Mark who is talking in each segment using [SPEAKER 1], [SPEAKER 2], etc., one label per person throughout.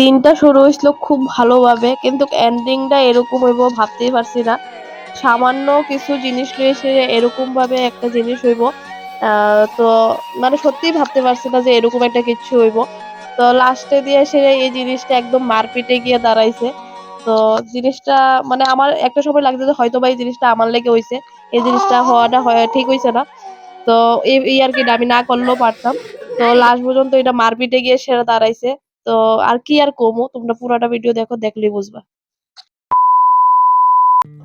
[SPEAKER 1] দিনটা শুরু হয়েছিল খুব ভালোভাবে, কিন্তু এন্ডিংটা এরকম হইব ভাবতেই পারছি না। সামান্য কিছু জিনিস নিয়ে এসে এরকম ভাবে একটা জিনিস হইব। তো মানে সত্যিই ভাবতে পারছি না যে এরকম একটা কিছু হইব। তো লাস্টে দিয়ে সে এই জিনিসটা একদম মারপিটে গিয়ে দাঁড়াইছে। তো জিনিসটা মানে আমার একটা সময় লাগছে যে হয়তো বা এই জিনিসটা আমার লেগে হইছে। এই জিনিসটা হওয়াটা হয়, ঠিক হইছে না। তো এই আর কি, আমি না করলেও পারতাম। তো লাস্ট পর্যন্ত এটা মারপিটে গিয়ে সেরা দাঁড়াইছে। তো আর কি আর কমো? তোমরা পুরোটা ভিডিও দেখো, দেখলেই বুঝবা।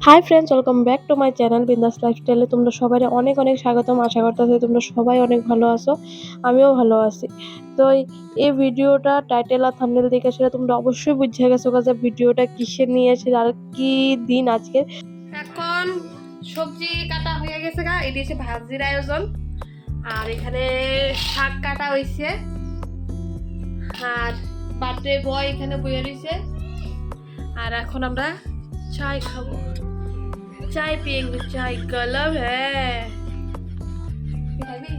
[SPEAKER 1] Hi friends welcome back to my channel Bindaas লাইফস্টাইলে তোমরা সবাই অনেক অনেক স্বাগতম। আশা করতেছি তোমরা সবাই অনেক ভালো আছো, আমিও ভালো আছি। তো এই- ভিডিওটা টাইটেল আর থাম্বনেল দেখে সেটা তোমরা অবশ্যই বুঝে গেছো যে ভিডিওটা কিসের নিয়ে এসে আর কি দিন আজকে। এখন সবজি কাটা হয়ে গেছে গা এটি হচ্ছে ভাজির আয়োজন। আর এখানে শাক কাটা হয়েছে আর বার্থডে বয় এখানে বইয়ে রয়েছে আর এখন আমরা চাই খাব। চাই পিয়েঙ্গে চাই গলম হ্যাঁ। খাবি?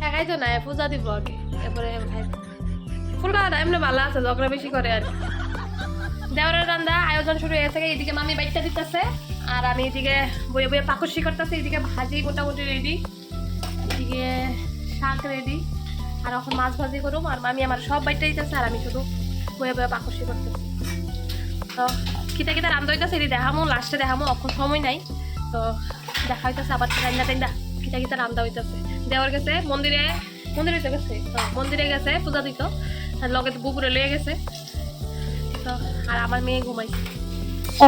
[SPEAKER 1] হ্যাঁ না পূজা দিব আগে। এরপরে খাইবো। ফুল খাওয়াটা এমনি ভালো আছে, ঝগড়া বেশি করে আর। কি। দেওয়ারের রান্দা, আয়োজন শুরু হয়ে গেছে, এদিকে মামি বাইকটা দিতেছে। আর আমি এদিকে বয়ে বয়ে পাকসি করতেছে, এদিকে ভাজি মোটামুটি রেডি এদিকে শাক রেডি আর এখন মাছ ভাজি করুম, আর মামি আমার সব বাইকটা দিতেছে, আর আমি শুধু বয়ে বয়ে পাকসি করতেছি। তো কিতা কিতা রান্ধা হইতেছে এটি দেখামো, লাস্টে দেখামো, এখন সময় নাই। তো দেখা হইতেছে, আবার রান্না টাইন্দা কিতা কিতা রান্ধা হইতেছে। দেওয়ার গেছে, মন্দিরে মন্দিরে তো গেছে, তো মন্দিরে গেছে, পূজা দিত লগে তো বুকুরে লয়ে গেছে। তো আর আমার মেয়ে ঘুমাইছে।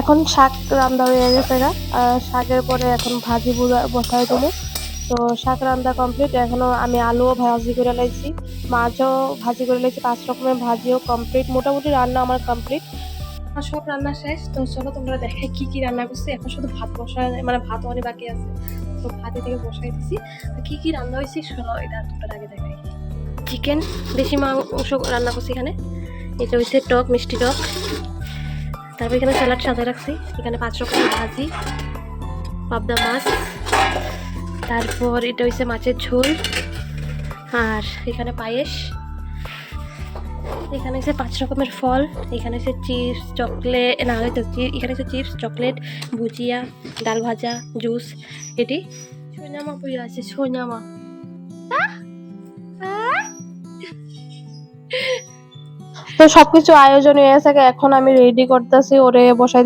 [SPEAKER 1] এখন শাক রান্না হয়ে গেছে আর শাকের পরে এখন ভাজি বসাই দেবো তো শাক রান্না কমপ্লিট এখনও আমি আলুও ভাজি করে লাইছি মাছও ভাজি করে লাইছি পাঁচ রকমের ভাজিও কমপ্লিট মোটামুটি রান্না আমার কমপ্লিট আর সব রান্না শেষ। তো চলো তোমরা দেখে কি কি রান্না করছি। এখন শুধু ভাত বসা মানে ভাত অনেক বাকি আছে। তো ভাত থেকে বসাই দিছি। কি কি রান্না হয়েছে শোনো এটা তোমরা আগে দেখাই। চিকেন দেশি মাংস রান্না করছি এখানে। এটা হচ্ছে টক মিষ্টি টক। তারপর এখানে স্যালাড সাজায় রাখছি। এখানে পাঁচ রকমের ভাজি পাবদা মাছ। তারপর এটা হচ্ছে মাছের ঝোল। আর এখানে পায়েস। এখানে হচ্ছে পাঁচ রকমের ফল। এখানে হচ্ছে চিপস, চকলেট, না হয়তো এখানে হচ্ছে চিপস, চকলেট, ভুজিয়া, ডাল ভাজা, জুস, এটি। সোনামা পুজো আছে? সোনামা। তো সবকিছু আয়োজন হয়ে গেছে এখন আমি রেডি করতেছি, ওরে বসাই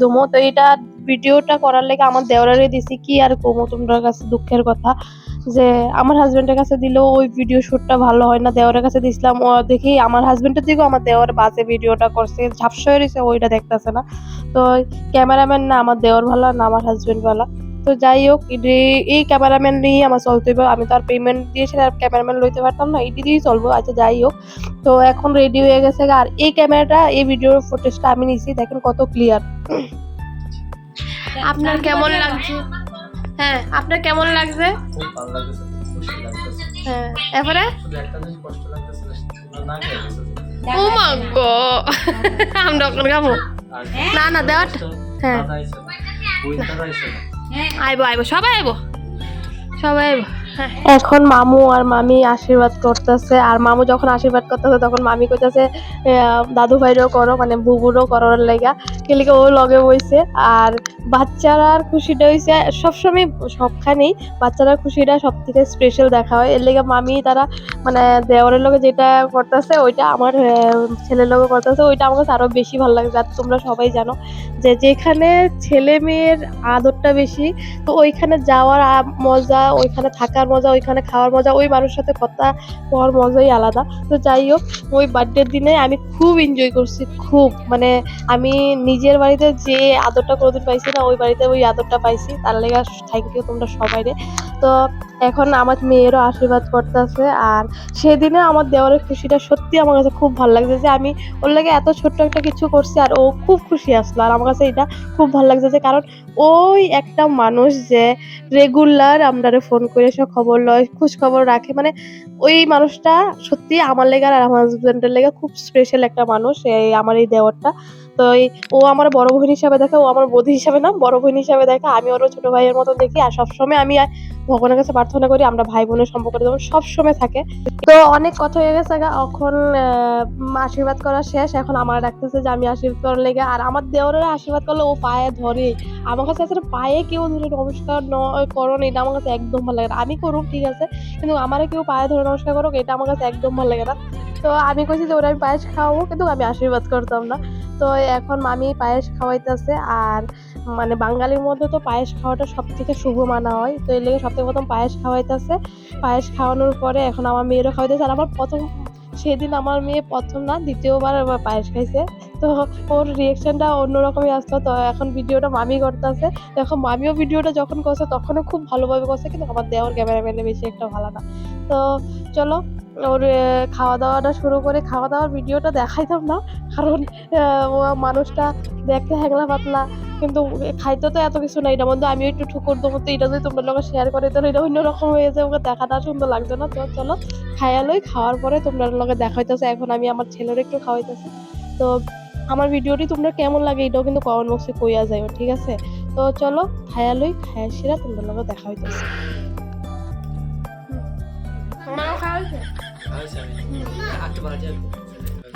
[SPEAKER 1] দেবো তো এটা ভিডিওটা করার লেগে আমার দেওয়ারে দিছি, কি আর কমো তোমার কাছে দুঃখের কথা, যে আমার হাজবেন্ডের কাছে দিলেও ওই ভিডিও শুটটা ভালো হয় না দেওয়ারের কাছে দিছিলাম, ও দেখি আমার হাজবেন্ডের দিকেও আমার দেওয়ার বাজে ভিডিওটা করছে, ঝাপসা হয়ে রয়েছে ওইটা দেখতেছে না। তো ক্যামেরাম্যান না, আমার দেওয়ার ভালো না, আমার হাজবেন্ড ভালো তো যাই হোক এই ক্যামেরাম্যান নিয়েই আমার চলতে হবে আমি তো আর পেমেন্ট দিয়েছি আর ক্যামেরাম্যান লইতে পারতাম না এটি দিয়েই চলবো। আচ্ছা যাই হোক তো এখন রেডি হয়ে গেছে আর এই ক্যামেরাটা এই ভিডিওর ফুটেজটা আমি নিছি। দেখেন কত ক্লিয়ার আপনার কেমন লাগছে? হ্যাঁ আপনার কেমন লাগছে? হ্যাঁ
[SPEAKER 2] না
[SPEAKER 1] ও মা গো। আমরা এখন খাব। না না দেওয়ার হ্যাঁ। আইবো আইবো সবাই আইবো সবাই আইবো। এখন মামু আর মামি আশীর্বাদ করতেছে। আর মামু যখন আশীর্বাদ করতেছে, তখন মামি কইতাছে দাদু ভাইরও করো মানে বুবুরও করার লেগা। কেলিকে ও লগে বইছে। আর বাচ্চারার খুশিটা হইছে, সবসময় সবখানেই বাচ্চারার খুশিটা সব থেকে স্পেশাল দেখা হয়। এর লেগে মামি তারা মানে দেওয়ারের লগে যেটা করতেছে, ওইটা আমার ছেলের লগে করতেছে। ওইটা আমার কাছে আরও বেশি ভালো লাগে আর তোমরা সবাই জানো যে যেখানে ছেলে মেয়ের আদরটা বেশি, তো ওইখানে যাওয়ার মজা, ওইখানে থাকার মজা, ওইখানে খাওয়ার মজা, ওই মানুষের সাথে কথা হওয়ার মজাই আলাদা। তো যাই হোক, ওই বার্থডের দিনে আমি খুব এনজয় করছি, খুব। মানে আমি নিজের বাড়িতে যে আদরটা কোনোদিন পাইছি না, ওই বাড়িতে ওই আদরটা পাইছি। তার লেগে থ্যাংক ইউ তোমরা সবাই তো এখন আমার মেয়েরও আশীর্বাদ করতেছে, আর সেদিনে আমার দেওয়ারের খুশিটা সত্যি আমার কাছে খুব ভালো লাগছে যে আমি ওর লাগে এত ছোট্ট একটা কিছু করছি, আর ও খুব খুশি আসলো। আর আমার কাছে এটা খুব ভালো লাগছে যে কারণ ওই একটা মানুষ যে রেগুলার আমরা ফোন করে সব খবর লয়, খোঁজ খবর রাখে। মানে ওই মানুষটা সত্যি আমার লেগে আর আমার হাজবেন্ডের লেগে খুব স্পেশাল একটা মানুষ, এই আমার এই দেওয়ারটা। তো এই ও আমার বড় বোন হিসাবে দেখে, ও আমার বৌদি হিসাবে না, বড় বোন হিসাবে দেখে, আমি ওরও ছোট ভাইয়ের মতো দেখি। আর সবসময় আমি ভগবানের কাছে প্রার্থনা করি আমরা ভাই বোনের সম্পর্কটা যেমন সবসময় থাকে। তো অনেক কথা হয়ে গেছে এখন আশীর্বাদ করা শেষ। এখন আমার ডাকতেছে যে আমি আশীর্বাদ করার লেগে আর আমার দেওরের আশীর্বাদ করলে ও পায়ে ধরে আমার কাছে আসলে পায়ে কেউ ধরে নমস্কার করো না, এটা আমার কাছে একদম ভালো লাগে না। আমি করুক ঠিক আছে কিন্তু আমারে কেউ পায়ে ধরে নমস্কার করুক এটা আমার কাছে একদম ভালো লাগে না। তো আমি কইছি যে ওরা আমি পায়েস খাওয়াবো কিন্তু আমি আশীর্বাদ করতাম না। তো এখন মামি পায়েস খাওয়াইতেছে আর মানে বাঙালির মধ্যে তো পায়েস খাওয়াটা সব থেকে শুভ মানা হয়। তো এর লেগে সব থেকে প্রথম পায়েস খাওয়াইতেছে। পায়েস খাওয়ানোর পরে এখন আমার মেয়েরও খাওয়াইতেছে। আর আমার প্রথম, সেদিন আমার মেয়ে প্রথম না, দ্বিতীয়বার পায়েস খাইছে। তো ওর রিয়েকশনটা অন্যরকমই আসতো তো এখন ভিডিওটা মামি করতেছে। এখন মামিও ভিডিওটা যখন করছে তখনও খুব ভালোভাবে করছে, কিন্তু আমার দেওয়ার ক্যামেরাম্যানে বেশি একটা ভালো না। তো চলো, ওর খাওয়া দাওয়াটা শুরু করে খাওয়া দাওয়ার ভিডিওটা দেখাইতাম না। কারণ মানুষটা দেখতে হ্যাংলা পাতলা কিন্তু খাইতে তো এত কিছু নাই এটা মধ্যে আমিও একটু ঠুকুর দেবো তো এটা যদি তোমরা লোক শেয়ার করে তাহলে এটা অন্যরকম হয়ে যায় ওকে দেখাটা সুন্দর লাগছে না। তো চলো খাইয়ালই খাওয়ার পরে তোমরা লগে দেখাইতেছে। এখন আমি আমার ছেলের একটু খাওয়াইতেছি। তো আমার ভিডিওটি তোমরা কেমন লাগে এটাও কিন্তু কমেন্ট বক্সে কইয়া যাইও ঠিক আছে? তো চলো খায়ালই খায়া সেরা তোমরা লগে দেখা হইতেছে।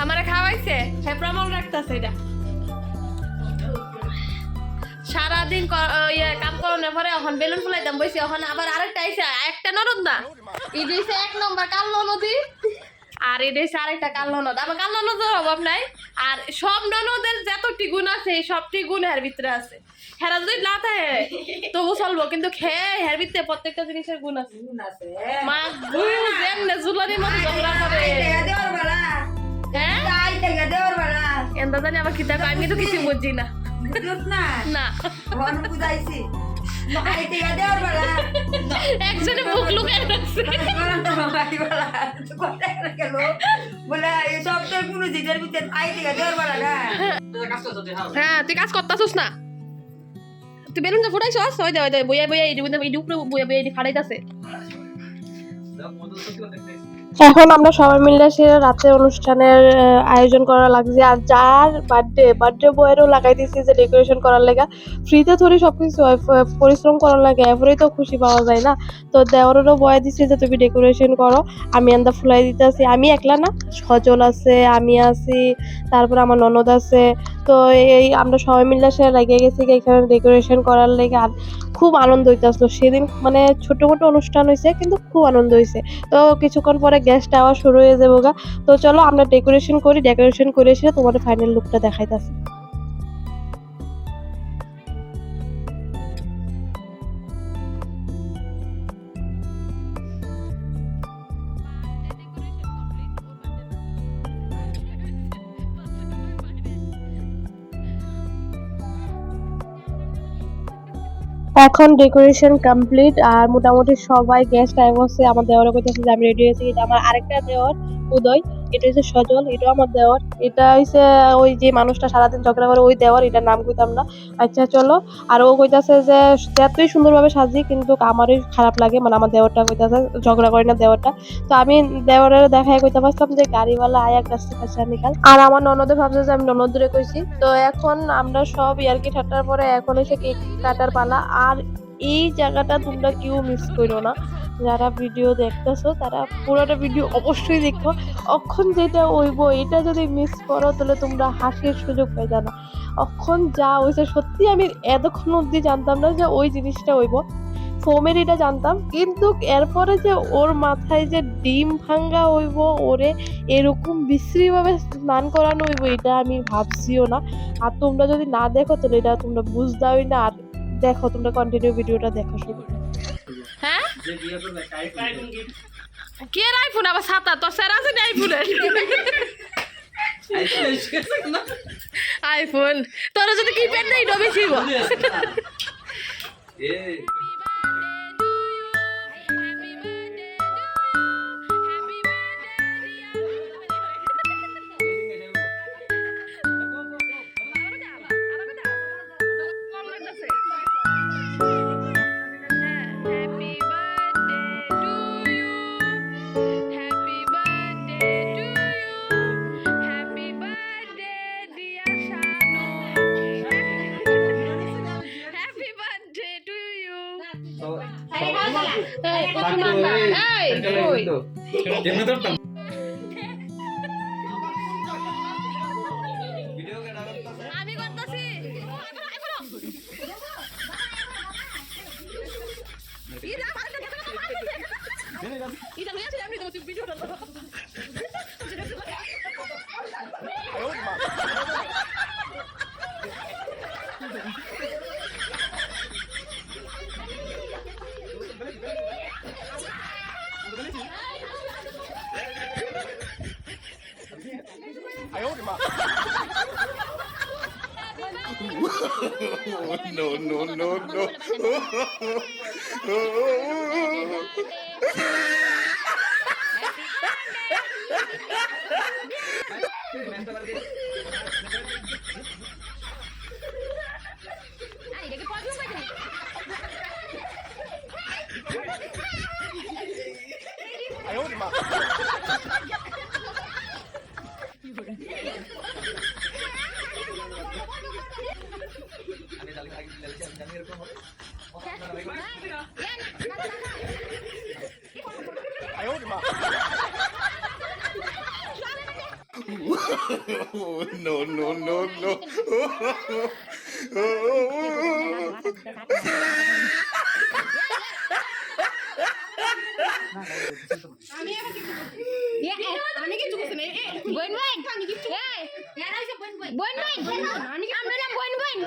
[SPEAKER 1] আমারে খাওয়াইছে? হ্যাঁ প্রমাণ রাখতেছে এটা। সারাদিন ইয়ে কাম করানোর পরে এখন বেলুন ফুলাইতাম বসে এখন আবার আরেকটা আইসে একটা ননদ না এটা হইছে এক নম্বর কালো নদী আর এটা হচ্ছে আরেকটা কালো ননদ আমার কালো নদের অভাব নাই আর সব ননদের যতটি গুণ আছে সবটি গুণ এর ভিতরে আছে। হেরা যদি না থাকে তবু চলবো কিন্তু খেয়ে হের ভিতরে প্রত্যেকটা জিনিসের গুণ আছে। মা গুণ যেমনে জুলানির মতো ঝগড়া করে। হ্যাঁ? এন্দা জানি আবার কিতাব আমি তো কিছু বুঝছি না। না। একজনে মুখ লুকায় রাখছে।
[SPEAKER 3] না।
[SPEAKER 2] কাজ করছ তুই, হ্যাঁ।
[SPEAKER 1] তুই কাজ করতাছিস না। তুই বেলুন তো ফুটাইছস? ওই দে ওই দে বইয়া বইয়া এই এই উপরে বইয়া বইয়া এই এখন আমরা সবাই মিলে সে রাতের অনুষ্ঠানের আয়োজন করা লাগছে। আর যার বার্থডে বার্থডে বয়েরও লাগাই দিয়েছি যে ডেকোরেশন করার লেগা। ফ্রিতে থরি সব কিছু পরিশ্রম করার লাগে। এরপরেই তো খুশি পাওয়া যায় না। তো দেওয়ারেরও বয়ে দিছি যে তুমি ডেকোরেশন করো। আমি আন্দা ফুলাই দিতে আছি আমি একলা না, সজল আছে, আমি আছি, তারপর আমার ননদ আছে। তো এই আমরা সবাই মিলে সে লেগে গেছি এখানে ডেকোরেশন করার লেগে খুব আনন্দ হইতেছিল। সেদিন মানে ছোট মোটো অনুষ্ঠান হয়েছে কিন্তু খুব আনন্দ হয়েছে তো কিছুক্ষণ পরে গ্যাসটা আবার শুরু হয়ে যাব গা। তো চলো আমরা ডেকোরেশন করি ডেকোরেশন করে এসে তোমাদের ফাইনাল লুকটা দেখাইতেছি। এখন ডেকোরেশন কমপ্লিট আর মোটামুটি সবাই গেস্ট টাইম আমার দেওয়ার কথা যে আমি রেডি হয়েছি। আমার আরেকটা দেওয়ার, উদয় এটা হচ্ছে সজল, এটা আমার দেওয়ার। এটা হচ্ছে ওই যে মানুষটা সারাদিন ঝগড়া করে, ওই দেওয়ার, এটার নাম কইতাম না। আচ্ছা চলো। আর ও কইতাছে যে এতই সুন্দরভাবে সাজি, কিন্তু আমারই খারাপ লাগে মানে আমার দেওয়ারটা কইতাছে, ঝগড়া করে না দেওয়ারটা। তো আমি দেওয়ারের দেখায় কইতে পারতাম যে, গাড়িওয়ালা আয়া কাছে কাছে নিকাল আর আমার ননদে ভাবছে যে, আমি ননদরে কইছি। তো এখন আমরা সব ইয়ার্কি ঠাট্টার পরে এখন এসে কেক কাটার পালা। আর এই জায়গাটা তোমরা কেউ মিস করো না। যারা ভিডিও দেখতেছো, তারা পুরোটা ভিডিও অবশ্যই দেখো। অক্ষণ যেটা হইব, এটা যদি মিস করো, তাহলে তোমরা হাসির সুযোগ পাইতা না। অক্ষণ যা হয়েছে সত্যি আমি এতক্ষণ অবধি জানতাম না যে ওই জিনিসটা হইব। ফোমের এটা জানতাম, কিন্তু এরপরে যে ওর মাথায় যে ডিম ভাঙ্গা হইব, ওরে এরকম বিশ্রীভাবে স্নান করানো হইব, এটা আমি ভাবছিও না। আর তোমরা যদি না দেখো, তাহলে এটা তোমরা বুঝদাওই না। আর দেখো, তোমরা কন্টিনিউ ভিডিওটা দেখো শুধু হ্যাঁ। কে আইফোন আবার সাতা তোর স্যার আছে না আইফোনের আইফোন তোর যদি কিপ্যাড নেই ডবে ছিল
[SPEAKER 2] এই,
[SPEAKER 4] আমি no, no, no, no. I own him
[SPEAKER 5] up. No, no, no, no.
[SPEAKER 4] আমি কিছু করছি না বইন বইন বইন বইন বইন বইন আমরা না বইন বইন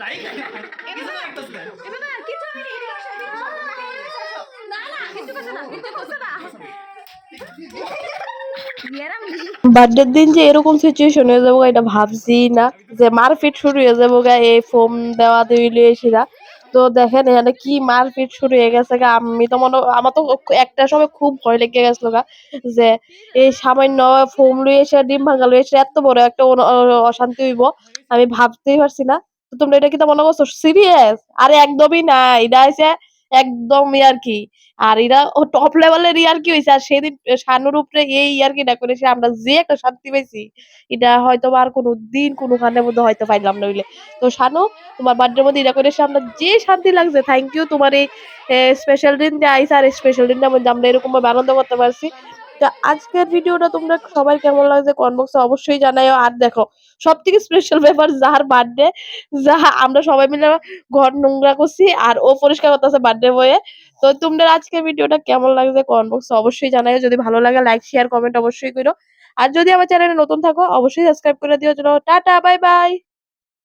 [SPEAKER 2] তাই
[SPEAKER 4] এবাবা কিছু আমি না না কিছু করছ না কিছু করছ না ইয়ারাম
[SPEAKER 1] বার্থডের দিন যে এরকম সিচুয়েশন হয়ে যাব এটা ভাবছি না। যে মারপিট শুরু হয়ে যাব গা এই ফোন দেওয়া দিলে এসেরা। তো দেখেন এখানে কি মারপিট শুরু হয়ে গেছে গা আমি তো মনে আমার তো একটা সময় খুব ভয় লেগে গেছিল গা যে এই সামান্য ফোম লুই এসে ডিম ভাঙা লুই এসে এত বড় একটা অশান্তি হইব আমি ভাবতেই পারছি না। তো তোমরা এটা কি মনে করছ? সিরিয়াস আরে একদমই না এটা হচ্ছে একদম ইয়ার কি। আর এরা ও টপ লেভেলের ইয়ার কি হয়েছে আর সেদিন শানুর উপরে এই ইয়ার কিটা করেছে আমরা যে একটা শান্তি পেয়েছি এটা হয়তো আর কোনো দিন কোনো কোনোখানের মধ্যে হয়তো পাইলাম না হইলে। তো শানু, তোমার বার্থডের মধ্যে এটা করেছে আমরা যে শান্তি লাগছে থ্যাংক ইউ তোমার এই স্পেশাল দিন যে আইসা আর স্পেশাল দিনটা মধ্যে আমরা এরকম ভাবে আনন্দ করতে পারছি। তো আজকের ভিডিওটা তোমরা সবাই কেমন লাগছে কমেন্ট বক্সে অবশ্যই জানাইও। আর দেখো সব থেকে স্পেশাল ব্যাপার যার বার্থডে যা আমরা সবাই মিলে ঘর নোংরা করছি আর ও পরিষ্কার করতেছে বার্থডে বয়ে তো তোমাদের আজকের ভিডিওটা কেমন লাগছে কমেন্ট বক্সে অবশ্যই জানাইও। যদি ভালো লাগে লাইক শেয়ার কমেন্ট অবশ্যই করো। আর যদি আমার চ্যানেলে নতুন থাকো, অবশ্যই সাবস্ক্রাইব করে দিও। Tata bye bye